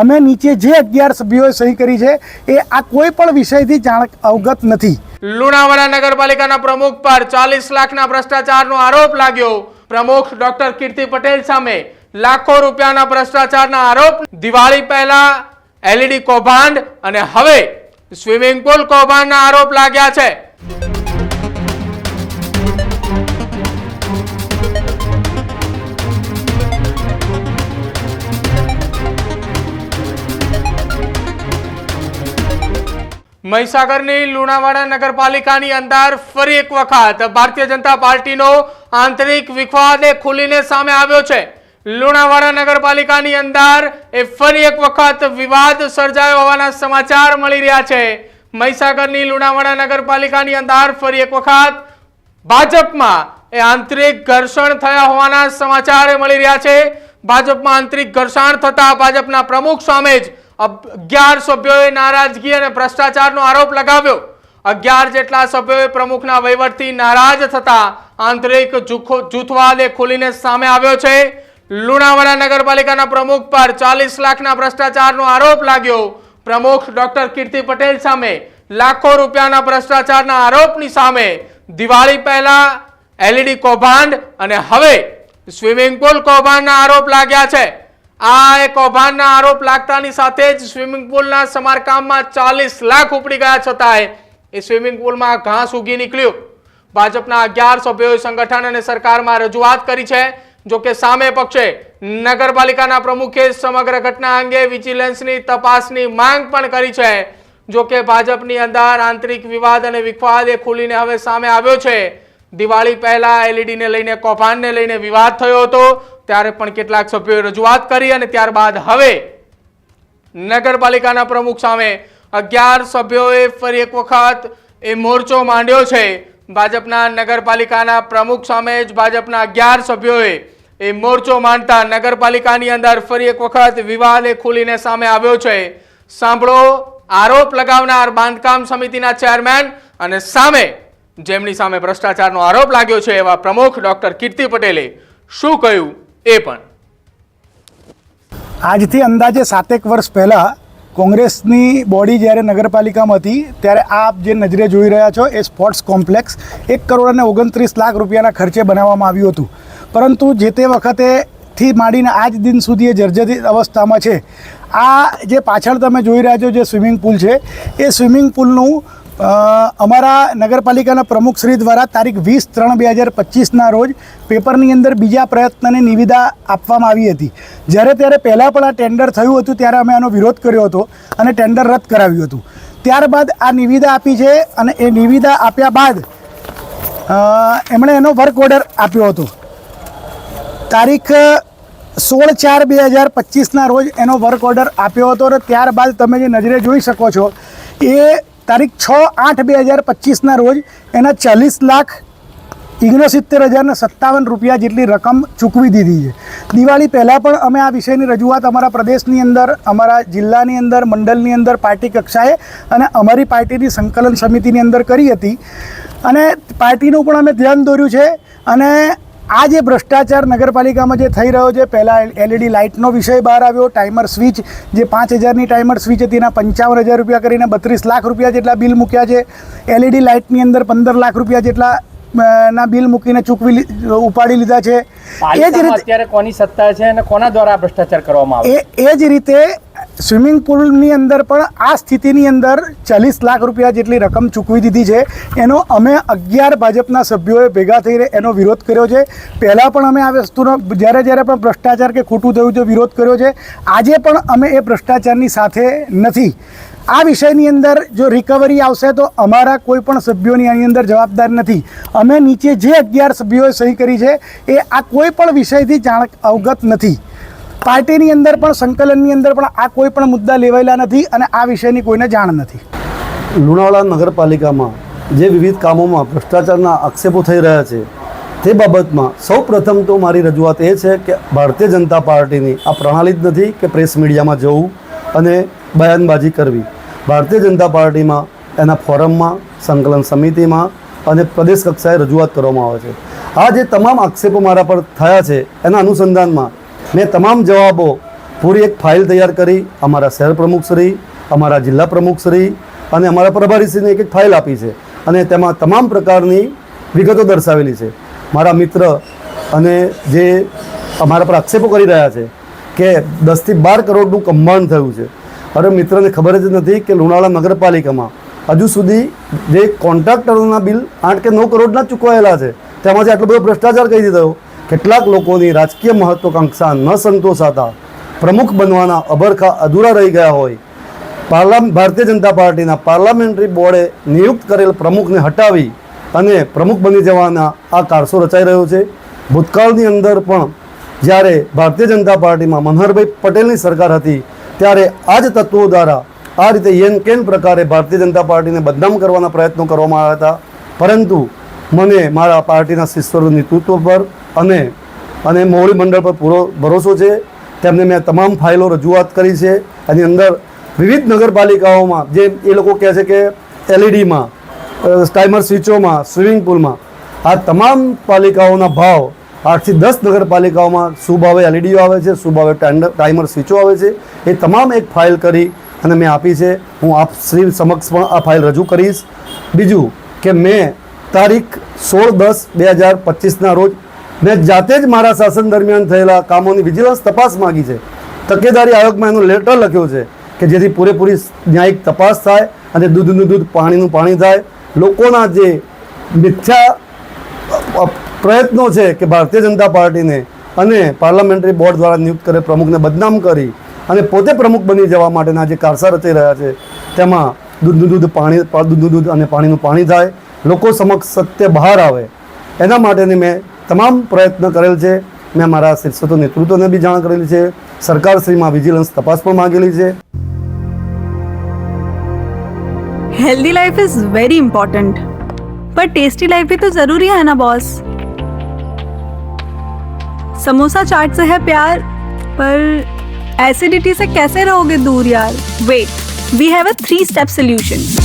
અમે નીચે જે અગિયાર સભ્યોએ સહી કરી છે, એ આ કોઈ પણ વિષયથી જાણ અવગત નથી. લુણાવાડા નગરપાલિકાના પ્રમુખ પર ચાલીસ લાખના ભ્રષ્ટાચારનો આરોપ લાગ્યો. પ્રમુખ ડોક્ટર કીર્તિ પટેલ સામે લાખો રૂપિયાના ભ્રષ્ટાચારના આરોપ. દિવાળી પહેલા એલઈડી કૌભાંડ અને હવે સ્વિમિંગ પુલ કૌભાંડના આરોપ લાગ્યા છે. મહીસાગરની લુણાવાડા નગરપાલિકાની અંદર ફરી એક વખત ભારતીય જનતા પાર્ટીનો આંતરિક વિવાદ એ ખુલીને સામે આવ્યો છે. લુણાવાડા નગરપાલિકાની અંદર એ ફરી એક વખત વિવાદ સર્જાયો હોવાના સમાચાર મળી રહ્યા છે. મહીસાગરની લુણાવાડા નગરપાલિકાની અંદર ફરી એક વખત ભાજપમાં એ આંતરિક ઘર્ષણ થયા હોવાના સમાચાર મળી રહ્યા છે. ભાજપમાં આંતરિક ઘર્ષણ થતા ભાજપના પ્રમુખ સામે અગિયાર સભ્યોએ નારાજગી અને ભ્રષ્ટાચારનો આરોપ લગાવ્યો. અગિયાર જેટલા સભ્યોએ પ્રમુખના વહીવટથી નારાજ થતા આંતરિક જૂથવાદ ખુલીને સામે આવ્યો છે. લુણાવાડા નગરપાલિકાના પ્રમુખ પર ચાલીસ લાખના ભ્રષ્ટાચારનો આરોપ લાગ્યો. પ્રમુખ ડોક્ટર કીર્તિ પટેલ સામે લાખો રૂપિયાના ભ્રષ્ટાચારના આરોપની સામે દિવાળી પહેલા એલઈડી કૌભાંડ અને હવે સ્વિમિંગ પુલ કૌભાંડના આરોપ લાગ્યા છે. આ એક કૌભાંડના આરોપ લાગતાની સાથે જ સ્વિમિંગ પુલના સમારકામમાં ચાલીસ લાખ ઉપડી ગયા છતાંય એ સ્વિમિંગ પુલમાં ઘાસ ઉગી નીકળ્યું. ભાજપના અગિયાર સભ્યોએ સંગઠન અને સરકારમાં રજૂઆત કરી છે, જો કે સામે પક્ષે નગરપાલિકાના પ્રમુખે સમગ્ર ઘટના અંગે વિજિલન્સની તપાસની માંગ પણ કરી છે. જો કે ભાજપની અંદર આંતરિક વિવાદ અને વિખવાદ એ ખુલીને હવે સામે આવ્યો છે. દિવાળી પહેલા એલઈડીને લઈને કૌભાંડને લઈને વિવાદ થયો હતો. ત્યારે પણ કેટલાક સભ્યોએ રજૂઆત કરી અને ત્યારબાદ હવે નગરપાલિકાના પ્રમુખ સામે અગિયાર સભ્યોએ ફરી એક વખત એ મોરચો માંડ્યો છે. ભાજપના નગરપાલિકાના પ્રમુખ સામે જ ભાજપના અગિયાર સભ્યોએ એ મોરચો માંડતા નગરપાલિકાની અંદર ફરી એક વખત વિવાદ એ ખુલીને સામે આવ્યો છે. સાંભળો, આરોપ લગાવનાર બાંધકામ સમિતિના ચેરમેન અને સામે જેમની સામે ભ્રષ્ટાચારનો આરોપ લાગ્યો છે એવા પ્રમુખ ડોક્ટર કીર્તિ પટેલે શું કહ્યું એ પણ. આજથી અંદાજે સાતેક વર્ષ પહેલાં કોંગ્રેસની બોડી જ્યારે નગરપાલિકામાં હતી, ત્યારે આપ જે નજરે જોઈ રહ્યા છો એ સ્પોર્ટ્સ કોમ્પ્લેક્સ એક કરોડ અને ઓગણત્રીસ લાખ રૂપિયાના ખર્ચે બનાવવામાં આવ્યું હતું. પરંતુ જે તે વખતે થી માંડીને આજ દિન સુધી એ જર્જરિત અવસ્થામાં છે. આ જે પાછળ તમે જોઈ રહ્યા છો જે સ્વિમિંગ પુલ છે, એ સ્વિમિંગ પુલનું અમારા નગરપાલિકાના પ્રમુખશ્રી દ્વારા તારીખ વીસ ત્રણ બે હજાર પચીસના રોજ પેપરની અંદર બીજા પ્રયત્નની નિવિદા આપવામાં આવી હતી. જ્યારે ત્યારે પહેલાં પણ આ ટેન્ડર થયું હતું, ત્યારે અમે આનો વિરોધ કર્યો હતો અને ટેન્ડર રદ કરાવ્યું હતું. ત્યારબાદ આ નિવિદા આપી છે અને એ નિવિદા આપ્યા બાદ એમણે એનો વર્ક ઓર્ડર આપ્યો હતો. તારીખ સોળ ચાર બે હજાર પચીસના રોજ એનો વર્ક ઓર્ડર આપ્યો હતો અને ત્યારબાદ તમે જે નજરે જોઈ શકો છો, એ તારીખ છ આઠ બે હજાર પચીસના રોજ એના ચાલીસ લાખ ઓગણસિત્તેર હજારને સત્તાવન રૂપિયા જેટલી રકમ ચૂકવી દીધી છે. દિવાળી પહેલાં પણ અમે આ વિષયની રજૂઆત અમારા પ્રદેશની અંદર, અમારા જિલ્લાની અંદર, મંડળની અંદર, પાર્ટી કક્ષાએ અને અમારી પાર્ટીની સંકલન સમિતિની અંદર કરી હતી. અને પાર્ટીનું પણ અમે ધ્યાન દોર્યું છે અને આ જે ભ્રષ્ટાચાર નગરપાલિકામાં જે થઈ રહ્યો છે પહેલાં એલઈડી લાઇટનો વિષય બહાર આવ્યો ટાઈમર સ્વિચ જે પાંચ હજારની ટાઈમર સ્વિચ હતી એના પંચાવન હજાર રૂપિયા કરીને બત્રીસ લાખ રૂપિયા જેટલા બિલ મૂક્યા છે. એલઈડી લાઇટની અંદર પંદર લાખ રૂપિયા જેટલા ના બિલ મૂકીને ચૂકવી ઉપાડી લીધા છે. એ જ રીતે અત્યારે કોની સત્તા છે અને કોના દ્વારા ભ્રષ્ટાચાર કરવામાં આવે? એ જ રીતે સ્વિમિંગ પુલની અંદર પણ આ સ્થિતિની અંદર ચાલીસ લાખ રૂપિયા જેટલી રકમ ચૂકવી દીધી છે. એનો અમે અગિયાર ભાજપના સભ્યોએ ભેગા થઈને એનો વિરોધ કર્યો છે. પહેલાં પણ અમે આ વસ્તુનો, જ્યારે જ્યારે પણ ભ્રષ્ટાચાર કે ખોટું થયું છે, વિરોધ કર્યો છે. આજે પણ અમે એ ભ્રષ્ટાચારની સાથે નથી. આ વિષયની અંદર જો રિકવરી આવશે તો અમારા કોઈ પણ સભ્યોની આની અંદર જવાબદાર નથી. અમે નીચે જે અગિયાર સભ્યોએ સહી કરી છે, એ આ કોઈ પણ વિષયથી જાણ અવગત નથી. પાર્ટીની અંદર પણ, સંકલનની અંદર પણ આ કોઈ પણ મુદ્દા લેવાયેલા નથી અને આ વિષયની કોઈને જાણ નથી. લુણાવાડા નગરપાલિકામાં જે વિવિધ કામોમાં ભ્રષ્ટાચારના આક્ષેપો થઈ રહ્યા છે, તે બાબતમાં સૌ પ્રથમ તો મારી રજૂઆત એ છે કે ભારતીય જનતા પાર્ટીની આ પ્રણાલી જ નથી કે પ્રેસ મીડિયામાં જવું અને બયાનબાજી કરવી. ભારતીય જનતા પાર્ટીમાં એના ફોરમમાં, સંકલન સમિતિમાં અને પ્રદેશ કક્ષાએ રજૂઆત કરવામાં આવે છે. આ જે તમામ આક્ષેપો મારા પર થયા છે, એના અનુસંધાનમાં મેં તમામ જવાબો પૂરી એક ફાઇલ તૈયાર કરી. અમારા શહેર પ્રમુખશ્રી અમારા જિલ્લા પ્રમુખશ્રી અને અમારા પ્રભારીશ્રીને એક એક ફાઇલ આપી છે અને તેમાં તમામ પ્રકારની વિગતો દર્શાવેલી છે. મારા મિત્ર અને જે અમારા પર આક્ષેપો કરી રહ્યા છે કે દસથી બાર કરોડનું કૌભાંડ થયું છે. અરે મિત્રને ખબર જ નથી કે લુણાવાડા નગરપાલિકામાં હજુ સુધી જે કોન્ટ્રાક્ટરોના બિલ આઠ કે નવ કરોડના ચૂકવાયેલા છે. તેમાંથી આટલો બધો ભ્રષ્ટાચાર કહી દીધો કેટલાક લોકોની રાજકીય મહત્વાકાંક્ષા ન સંતોષાતા પ્રમુખ બનવાના અભરખા અધૂરા રહી ગયા હોય. પાર્લામ, ભારતીય જનતા પાર્ટીના પાર્લામેન્ટરી બોર્ડે નિયુક્ત કરેલ પ્રમુખને હટાવી અને પ્રમુખ બની જવાના આ કારસો રચાઈ રહ્યો છે. ભૂતકાળની અંદર પણ જ્યારે ભારતીય જનતા પાર્ટીમાં મનહરભાઈ પટેલની સરકાર હતી, ત્યારે આ જ તત્વો દ્વારા આ રીતે યેન કેન પ્રકારે ભારતીય જનતા પાર્ટીને બદનામ કરવાના પ્રયત્નો કરવામાં આવ્યા હતા. પરંતુ મને મારા પાર્ટીના શિસ્તોનું નેતૃત્વ પર અને અને મોવડી મંડળ પર પૂરો ભરોસો છે. તેમને મેં તમામ ફાઇલો રજૂઆત કરી છે. એની અંદર વિવિધ નગરપાલિકાઓમાં જે એ લોકો કહે છે કે એલઈડીમાં ટાઈમર સ્વિચોમાં, સ્વિમિંગ પુલમાં, આ તમામ પાલિકાઓના ભાવ આઠથી દસ નગરપાલિકાઓમાં શુભાવે એલઈડીઓ આવે છે સુભાવે ટાઈમર સ્વિચો આવે છે, એ તમામ એક ફાઇલ કરી અને મેં આપી છે. હું આપ શ્રી સમક્ષ પણ આ ફાઇલ રજૂ કરીશ. બીજું કે મેં તારીખ સોળ દસ બે હજાર પચીસના રોજ મેં જાતે જ મારા શાસન દરમિયાન થયેલા કામોની વિજિલન્સ તપાસ માગી છે. તકેદારી આયોગમાં એનો લેટર લખ્યો છે કે જેથી પૂરેપૂરી ન્યાયિક તપાસ થાય અને દૂધનું દૂધ, પાણીનું પાણી થાય. લોકોના જે મિથ્યા પ્રયત્નો છે કે ભારતીય જનતા પાર્ટીને અને પાર્લામેન્ટરી બોર્ડ દ્વારા નિયુક્ત કરે, પ્રમુખને બદનામ કરી અને પોતે પ્રમુખ બની જવા માટેના જે કારસા રચી રહ્યા છે, તેમાં દૂધનું દૂધ, પાણી, દૂધનું દૂધ અને પાણીનું પાણી થાય. લોકો સમક્ષ સત્ય બહાર આવે. એના માટેની મેં તમામ પ્રયત્ન કરેલ છે મેં મારા શિક્ષકો નેતૃત્વને બી જાણ કરેલી છે સરકારશ્રીમાં વિજિલન્સ તપાસ પણ માંગેલી છે healthy life is very important पर टेस्टी लाइफ भी तो जरूरी है ना बॉस समोसा चाट से है प्यार पर एसिडिटी से कैसे रहोगे दूर यार wait we have a three step solution